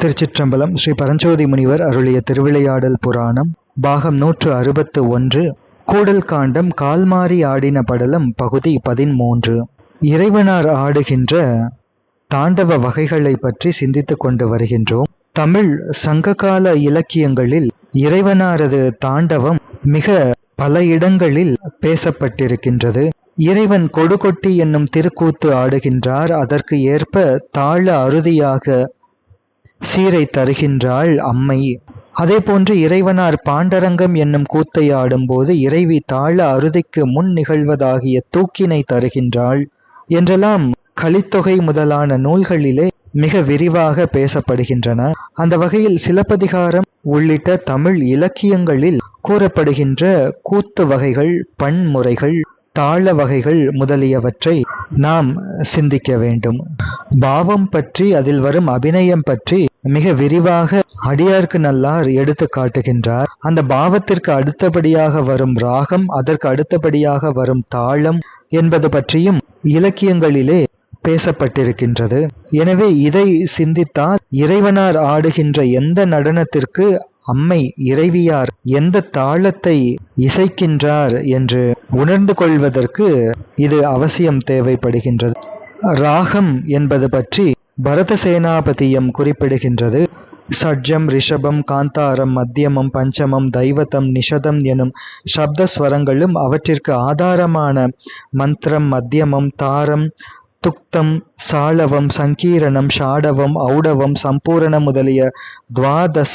திருச்சிற்றம்பலம் ஸ்ரீ பரஞ்சோதி முனிவர் அருளிய திருவிளையாடல் புராணம் பாகம் நூற்று அறுபத்து ஒன்று கூடல் காண்டம் கால்மாறி ஆடின படலம் பகுதி பதிமூன்று இறைவனார் ஆடுகின்ற தாண்டவ வகைகளை பற்றி சிந்தித்து கொண்டு வருகின்றோம். தமிழ் சங்ககால இலக்கியங்களில் இறைவனாரது தாண்டவம் மிக பல இடங்களில் பேசப்பட்டிருக்கின்றது. இறைவன் கொடுகொட்டி என்னும் திருக்கூத்து ஆடுகின்றார். அதற்கு ஏற்ப தாழ அறுதியாக சீரை தருகின்றாள் அம்மை. அதே போன்று இறைவனார் பாண்டரங்கம் என்னும் கூத்தை ஆடும்போது இறைவி தாழ அறுதிக்கு முன் நிகழ்வதாகிய தூக்கினை தருகின்றாள். என்றெல்லாம் கலித்தொகை முதலான நூல்களிலே மிக விரிவாக பேசப்படுகின்றன. அந்த வகையில் சிலப்பதிகாரம் உள்ளிட்ட தமிழ் இலக்கியங்களில் கூறப்படுகின்ற கூத்து வகைகள் பன்முறைகள் தாள வகைகள் முதலியவற்றை நாம் சிந்திக்க வேண்டும். பாவம் பற்றி அதில் வரும் அபிநயம் பற்றி மிக விரிவாக அடியார்க்கு நல்லார் எடுத்து காட்டுகின்றார். அந்த பாவத்திற்கு அடுத்தபடியாக வரும் ராகம் அதற்கு அடுத்தபடியாக வரும் தாளம் என்பது பற்றியும் இலக்கியங்களிலே பேசப்பட்டிருக்கின்றது. எனவே இதை சிந்தித்தால் இறைவனார் ஆடுகின்ற எந்த நடனத்திற்கு அம்மை இறைவியார் எந்த தாளத்தை இசைக்கின்றார் என்று உணர்ந்து கொள்வதற்கு இது அவசியம் தேவைப்படுகின்றது. ராகம் என்பது பற்றி பரத சேனாபதியம் குறிப்பிடுகின்றது. சட்ஜம் ரிஷபம் காந்தாரம் மத்தியமம் பஞ்சமம் தைவதம் நிஷதம் எனும் சப்த ஸ்வரங்களும் அவற்றிற்கு ஆதாரமான மந்திரம் மத்தியமம் தாரம் துக்தம் சாளவம் சங்கீரணம் ஷாடவம் ஔடவம் சம்பூரணம் முதலிய துவாதச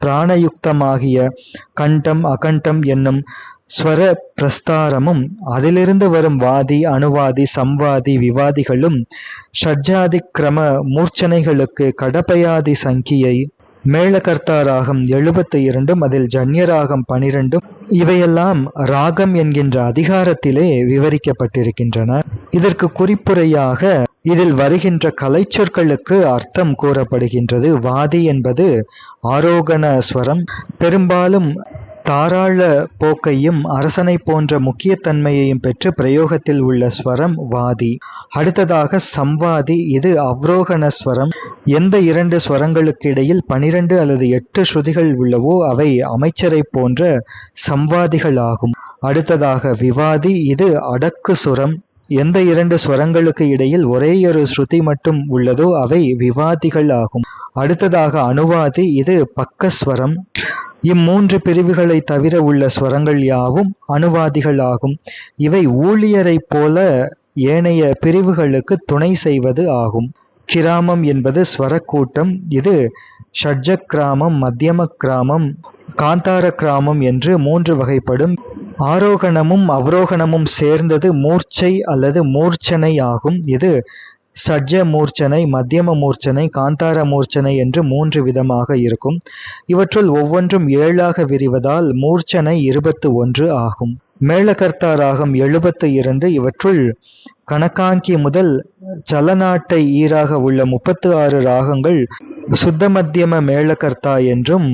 பிராணயுக்தமாகிய கண்டம் அகண்டம் என்னும் ஸ்வர பிரஸ்தாரமும் அதிலிருந்து வரும் வாதி அணுவாதி சம்வாதி விவாதிகளும் ஷட்ஜாதி கிரம மூர்ச்சனைகளுக்கு கடப்பயாதி சங்கியை மேளகர்த்தாராகம் எழுபத்தி இரண்டும் அதில் ஜன்யராகம் பனிரெண்டும் இவையெல்லாம் ராகம் என்கின்ற அதிகாரத்திலே விவரிக்கப்பட்டிருக்கின்றன. இதற்கு குறிப்புரையாக இதில் வருகின்ற கலைச்சொற்களுக்கு அர்த்தம் கூறப்படுகின்றது. வாதி என்பது ஆரோகண ஸ்வரம். பெரும்பாலும் தாராள போக்கையும் அரசனை போன்ற முக்கியத்தன்மையையும் பெற்று பிரயோகத்தில் உள்ள ஸ்வரம் வாதி. அடுத்ததாக சம்வாதி. இது அவ்ரோகண ஸ்வரம். எந்த இரண்டு ஸ்வரங்களுக்கு இடையில் பனிரெண்டு அல்லது எட்டு ஸ்ருதிகள் உள்ளவோ அவை அமைச்சரை போன்ற சம்வாதிகள் ஆகும் அடுத்ததாக விவாதி. இது அடக்கு சுரம். எந்த இரண்டு ஸ்வரங்களுக்கு இடையில் ஒரேயொரு ஸ்ருதி மட்டும் உள்ளதோ அவை விவாதிகள் ஆகும். அடுத்ததாக அணுவாதி இது பக்கஸ்வரம் இம்மூன்று பிரிவுகளை தவிர உள்ள ஸ்வரங்கள் யாவும் அணுவாதிகள் ஆகும். இவை ஊழியரைப் போல ஏனைய பிரிவுகளுக்கு துணை செய்வது ஆகும். கிராமம் என்பது ஸ்வரக்கூட்டம் இது ஷட்ஜ கிராமம் மத்தியம கிராமம் காந்தார கிராமம் என்று மூன்று வகைப்படும் ஆரோகணமும் அவரோகணமும் சேர்ந்தது மூர்ச்சை அல்லது மூர்ச்சனை ஆகும். இது சட்ஜ மூர்ச்சனை மத்தியம மூர்ச்சனை காந்தார மூர்ச்சனை என்று மூன்று விதமாக இருக்கும். இவற்றுள் ஒவ்வொன்றும் ஏழாக விரிவதால் மூர்ச்சனை இருபத்து ஒன்று ஆகும். மேளகர்த்தா ராகம் எழுபத்து இரண்டு இவற்றுள் கணக்காங்கி முதல் சலநாட்டை ஈராக உள்ள முப்பத்து ஆறு ராகங்கள் சுத்த மத்தியம மேளகர்த்தா என்றும்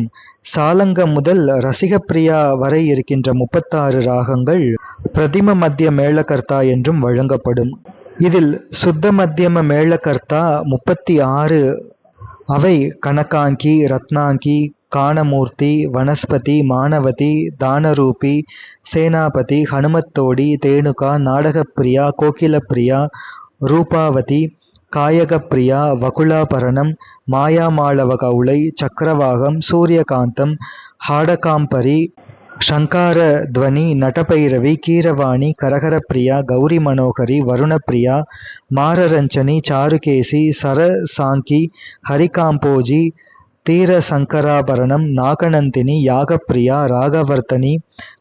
சாலங்கம் முதல் ரசிகப்பிரியா வரை இருக்கின்ற முப்பத்தாறு ராகங்கள் பிரதிம மத்திய மேளகர்த்தா என்றும் வழங்கப்படும். இதில் சுத்த மத்தியம மேளகர்த்தா முப்பத்தி ஆறு அவை கணக்காங்கி ரத்னாங்கி காணமூர்த்தி வனஸ்பதி மானவதி தானரூபி சேனாபதி ஹனுமத்தோடி தேணுகா நாடகப்பிரியா கோகிலப்பிரியா ரூபாவதி காயகப்பிரியா வகுலாபரணம் மாயாமாளவகவுளை சக்கரவாகம் சூரியகாந்தம் ஹாடகாம்பரி சங்காரத்வனி நடபைரவி கீரவாணி கரகரப்பிரியா கௌரி மனோகரி வருணப்பிரியா மாரரஞ்சனி சாருகேசி சரசாங்கி ஹரிகாம்போஜி தீர சங்கராபரணம் நாகநந்தினி யாகப்பிரியா ராகவர்த்தனி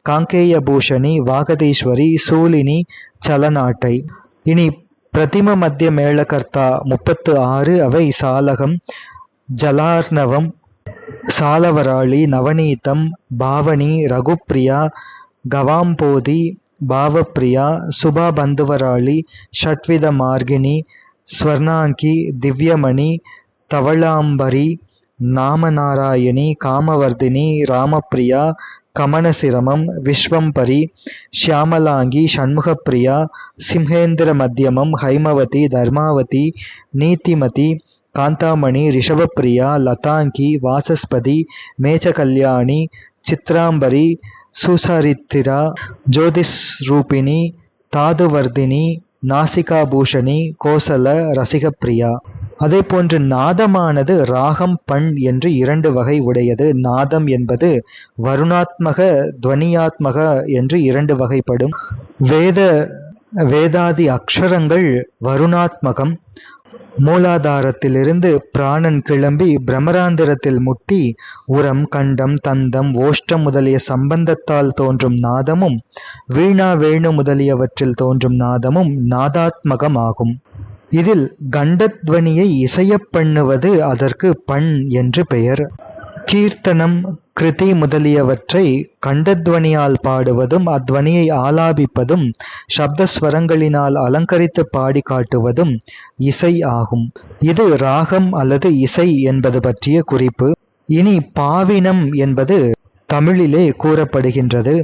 காங்கேயபூஷணி வாகதீஸ்வரி சூலினி சலநாட்டை. இனி பிரதிம மத்திய மேளகர்த்தா முப்பத்து ஆறு அவை சாலகம் ஜலார்ணவம் சாலவராளி நவநீதம் பாவனி ரகுப்பிரியா கவாம்போதி பாவப்பிரியா சுபா பந்துவராளி ஷட்வித மார்கினி ஸ்வர்ணாங்கி திவ்யமணி தவளாம்பரி நாமநாராயணி காமவர்தினி ராமப்பிரியா கமனசிரமம் விஸ்வம்பரி ஷியாமலாங்கி ஷண்முகப்பிரியா சிம்ஹேந்திர மத்தியமம் ஹைமவதி தர்மாவதி நீத்திமதி காந்தாமணி ரிஷபப்பிரியா லதாங்கி வாசஸ்பதி மேஜகல்யாணி சித்ராம்பரி சுசரித்திரா ஜோதிஷ் ரூபிணி தாதுவர்தினி நாசிகாபூஷணி கோசல ரசிகப்பிரியா. அதே போன்று நாதமானது ராகம் பண் என்று இரண்டு வகை உடையது. நாதம் என்பது வருணாத்மக துவனியாத்மக என்று இரண்டு வகைப்படும். வேத வேதாதி அக்ஷரங்கள் வருணாத்மகம். மூலாதாரத்திலிருந்து பிராணன் கிளம்பி பிரமராந்திரத்தில் முட்டி உரம் கண்டம் தந்தம் ஓஷ்டம் முதலிய சம்பந்தத்தால் தோன்றும் நாதமும் வீணா வேணு முதலியவற்றில் தோன்றும் நாதமும் நாதாத்மகமாகும். இதில் கண்டத்வனியை இசையப் பண்ணுவது அதற்கு பண் என்று பெயர். கீர்த்தனம் கிருதி முதலியவற்றை கண்டத்வனியால் பாடுவதும் அத்வனியை ஆலாபிப்பதும் சப்தஸ்வரங்களினால் அலங்கரித்து பாடி காட்டுவதும் இசை ஆகும். இது ராகம் அல்லது இசை என்பது பற்றிய குறிப்பு. இனி பாவினம் என்பது தமிழிலே கூறப்படுகின்றது.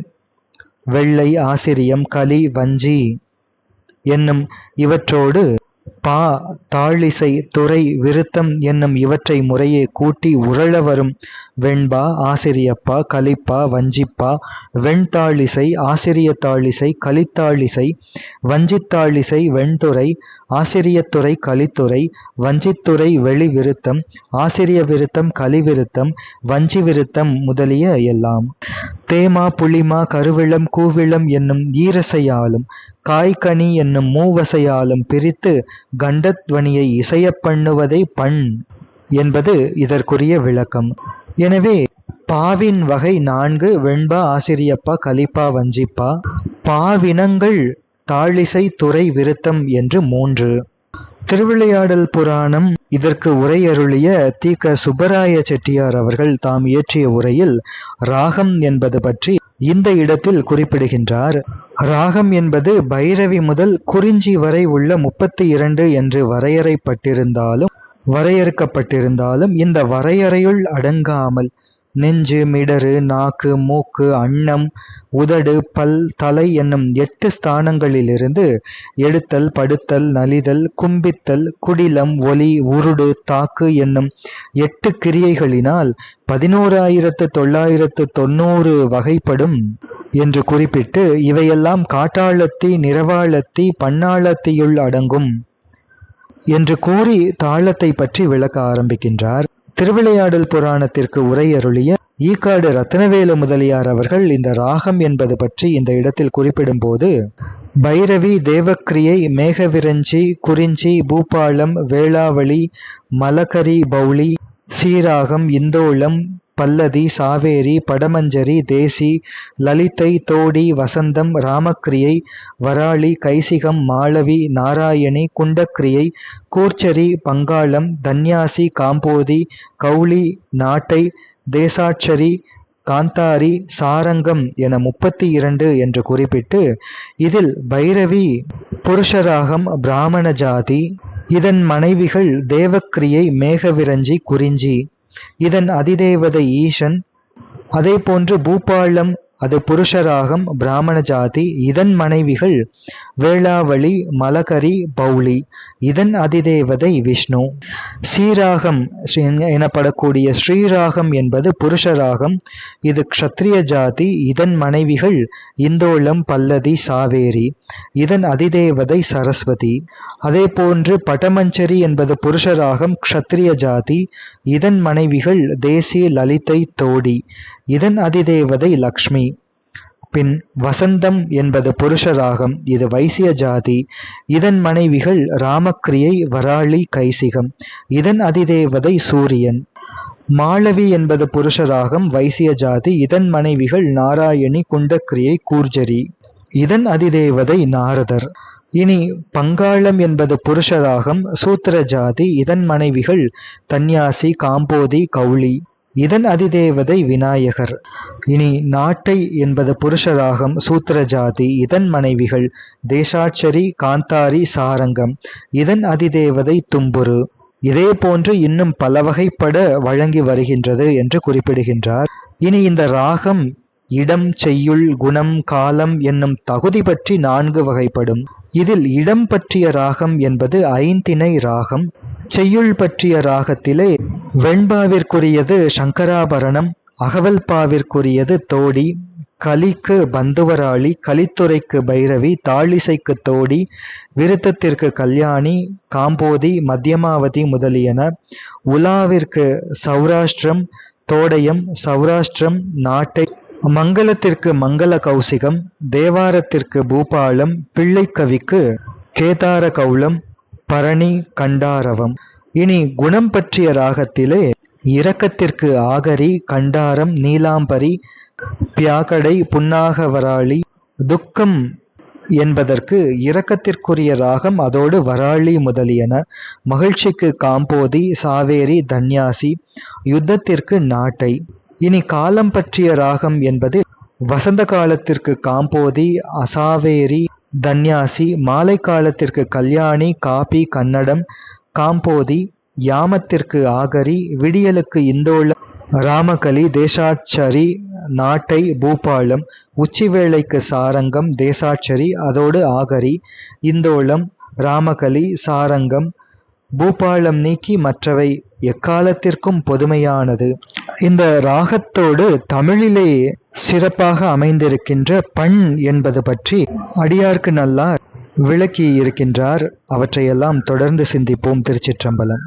வெள்ளை ஆசிரியம் கலி வஞ்சி என்னும் இவற்றோடு பா தாழிசை துறை விருத்தம் என்னும் இவற்றை முறையே கூட்டி உரள வரும் வெண்பா ஆசிரியப்பா கலிப்பா வஞ்சிப்பா வெண்தாழிசை ஆசிரிய தாழிசை கலித்தாழிசை வஞ்சித்தாழிசை வெண்துறை ஆசிரியத்துறை கலித்துறை வஞ்சித்துறை வெளி விருத்தம் ஆசிரிய விருத்தம் கலிவிருத்தம் வஞ்சி விருத்தம் முதலிய எல்லாம். தேமா புளிமா கருவிளம் கூவிளம் என்னும் ஈரசையாலும் காய்கனி என்னும் மூவசையாலும் பிரித்து கண்டத்வனியை இசையப் பண்ணுவதை பண் என்பது இதற்குரிய விளக்கம். எனவே பாவின் வகை நான்கு வெண்பா ஆசிரியப்பா கலிப்பா வஞ்சிப்பா பாவினங்கள் தாளிசை துறை விருத்தம் என்று மூன்று. திருவிளையாடல் புராணம். இதற்கு உரையருளிய தி. க. சுப்பராய செட்டியார் அவர்கள் தாம் இயற்றிய உரையில் ராகம் என்பது பற்றி இந்த இடத்தில் குறிப்பிடுகின்றார். ராகம் என்பது பைரவி முதல் குறிஞ்சி வரை உள்ள முப்பத்தி இரண்டு என்று வரையறைப்பட்டிருந்தாலும் வரையறுக்கப்பட்டிருந்தாலும் இந்த வரையறையுள் அடங்காமல் நெஞ்சு மிடறு நாக்கு மூக்கு அன்னம் உதடு பல் தலை என்னும் எட்டு ஸ்தானங்களிலிருந்து எடுத்தல் படுத்தல் நலிதல் கும்பித்தல் குடிலம் ஒலி உருடு தாக்கு என்னும் எட்டு கிரியைகளினால் பதினோராயிரத்து தொள்ளாயிரத்து தொண்ணூறு வகைப்படும் என்று குறிப்பிட்டு இவையெல்லாம் காட்டாளத்தி நிறவாளத்தி பன்னாளத்தியுள் அடங்கும் என்று கூறி தாளத்தை பற்றி விளக்க ஆரம்பிக்கின்றார். திருவிளையாடல் புராணத்திற்கு உரையருளிய ஈக்காடு ரத்னவேலு முதலியார் அவர்கள் இந்த ராகம் என்பது பற்றி இந்த இடத்தில் குறிப்பிடும்போது பைரவி தேவக்கிரியை மேகவிரஞ்சி குறிஞ்சி பூபாலம் வேளாவளி மலகரி பௌளி சீராகம் இந்தோளம் பல்லதி சாவேரி படமஞ்சரி தேசி லலிதை தோடி வசந்தம் ராமக்கிரியை வராளி கைசிகம் மாளவி நாராயணி குண்டக்கிரியை கூர்ச்சரி பங்காளம் தன்யாசி காம்போதி கௌளி நாட்டை தேசாட்சரி காந்தாரி சாரங்கம் என முப்பத்தி இரண்டு என்று குறிப்பிட்டு இதில் பைரவி புருஷராகம் பிராமண ஜாதி இதன் மனைவிகள் தேவக்கிரியை மேகவிரஞ்சி குறிஞ்சி. இதன் அதிதேவதை ஈசன் அதேபோன்று பூபாலம் அது புருஷராகம் பிராமண ஜாதி இதன் மனைவிகள் வேளாவளி மலகரி பௌளி இதன் அதிதேவதை விஷ்ணு. ஸ்ரீராகம் ஸ்ரீ- எனப்படக்கூடிய ஸ்ரீராகம் என்பது புருஷராகம். இது க்ஷத்ரிய ஜாதி இதன் மனைவிகள் இந்தோளம் பல்லதி சாவேரி. இதன் அதிதேவதை சரஸ்வதி. அதே போன்று பட்டமஞ்சரி என்பது புருஷராகம் க்ஷத்ரிய ஜாதி. இதன் மனைவிகள் தேசி லலிதை தோடி. இதன் அதிதேவதை லக்ஷ்மி. பின் வசந்தம் என்பது புருஷராகம் இது வைசிய ஜாதி. இதன் மனைவிகள் ராமக்கிரியை வராளி கைசிகம் இதன் அதிதேவதை சூரியன். மாளவி என்பது புருஷராகம் வைசிய ஜாதி. இதன் மனைவிகள் நாராயணி குண்டக்கிரியை கூர்ஜரி. இதன் அதிதேவதை நாரதர். இனி பங்காளம் என்பது புருஷராகம் சூத்திர ஜாதி. இதன் மனைவிகள் தன்யாசி காம்போதி கௌளி இதன் அதிதேவதை விநாயகர். இனி நாட்டை என்பது புருஷராகம் சூத்திர ஜாதி இதன் மனைவிகள் தேசாட்சரி காந்தாரி சாரங்கம். இதன் அதிதேவதை தும்புரு. இதே போன்று இன்னும் பல வகைப்பட வழங்கி வருகின்றது என்று குறிப்பிடுகின்றார். இனி இந்த ராகம் இடம் செய்யுள் குணம் காலம் என்னும் தகுதி பற்றி நான்கு வகைப்படும். இதில் இடம் பற்றிய ராகம் என்பது ஐந்திணை ராகம். செய்யுள் பற்றிய ராகத்திலே வெண்பாவிற்குரியது சங்கராபரணம் அகவல்பாவிற்குரியது தோடி கலிக்கு பந்துவராளி கலித்துறைக்கு பைரவி தாளிசைக்கு தோடி விருத்தத்திற்கு கல்யாணி காம்போதி மத்தியமாவதி முதலியன. உலாவிற்கு சௌராஷ்டிரம் தோடயம் சௌராஷ்டிரம் நாட்டை மங்களத்திற்கு மங்கள கௌசிகம் தேவாரத்திற்கு பூபாலம் பிள்ளைக்கவிக்கு கேதார கௌளம் பரணி கண்டாரவம். இனி குணம் பற்றிய ராகத்திலே இரக்கத்திற்கு ஆகரி கண்டாரம் நீலாம்பரி பியாகடை புன்னாகவராளி துக்கம் என்பதற்கு இரக்கத்திற்குரிய ராகம் அதோடு வராளி முதலியன. மகிழ்ச்சிக்கு காம்போதி சாவேரி தன்யாசி யுத்தத்திற்கு நாட்டை. இனி காலம் பற்றிய ராகம் என்பது வசந்த காலத்திற்கு காம்போதி அசாவேரி தன்யாசி மாலை காலத்திற்கு கல்யாணி காபி கன்னடம் காம்போதி யாமத்திற்கு ஆகரி விடியலுக்கு இந்தோள ராமகலி தேசாட்சரி நாட்டை பூபாலம் உச்சிவேளைக்கு சாரங்கம் தேசாட்சரி அதோடு ஆகரி இந்தோளம் ராமகலி சாரங்கம் பூபாலம் நீக்கி மற்றவை எக்காலத்திற்கும் பொதுமையானது. இந்த ராகத்தோடு தமிழிலே சிறப்பாக அமைந்திருக்கின்ற பண் என்பது பற்றி அடியார்க்கு நல்லா விளக்கி இருக்கின்றார் அவற்றையெல்லாம் தொடர்ந்து சிந்திப்போம் திருச்சிற்றம்பலம்.